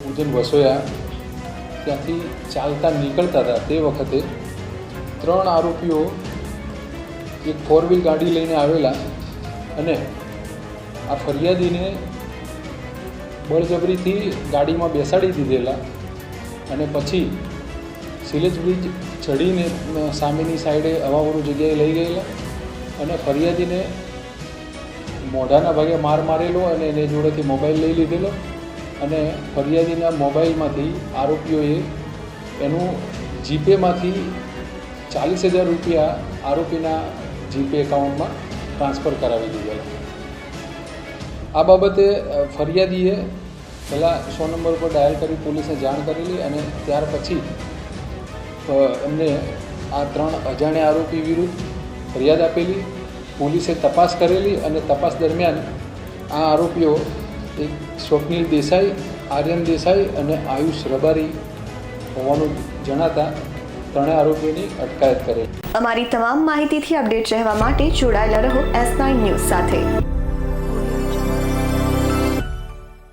ઉજ્જૈન વસોયા ત્યાંથી ચાલતા નીકળતા હતા તે વખતે ત્રણ આરોપીઓ એક ફોર વ્હીલ ગાડી લઈને આવેલા અને આ ફરિયાદીને બળજબરીથી ગાડીમાં બેસાડી દીધેલા અને પછી સિલેજ બ્રિજ ચડીને સામેની સાઈડે હવાવાળું જગ્યાએ લઈ ગયેલા અને ફરિયાદીને મોઢાના ભાગે માર મારેલો અને એને જોડેથી મોબાઈલ લઈ લીધેલો. અને ફરિયાદીના મોબાઈલમાંથી આરોપીઓએ એનું જીપેમાંથી ચાલીસ હજાર રૂપિયા આરોપીના જીપે એકાઉન્ટમાં ટ્રાન્સફર કરાવી દીધેલા. આ બાબતે ફરિયાદીએ પહેલાં સો નંબર પર ડાયલ કરી પોલીસને જાણ કરેલી અને ત્યાર પછી એમને આ ત્રણ અજાણ્યા આરોપી વિરુદ્ધ ફરિયાદ આપેલી, પોલીસે તપાસ કરેલી અને તપાસ દરમિયાન આ આરોપીઓ એક સ્વપ્નિલ દેસાઈ, આર્યન દેસાઈ અને આયુષ રબારી હોવાનું જણાતા ત્રણેય આરોપીની અટકાયત કરેલી. અમારી તમામ માહિતીથી અપડેટ રહેવા માટે જોડાયેલા રહો એસ નાઇન ન્યૂઝ સાથે.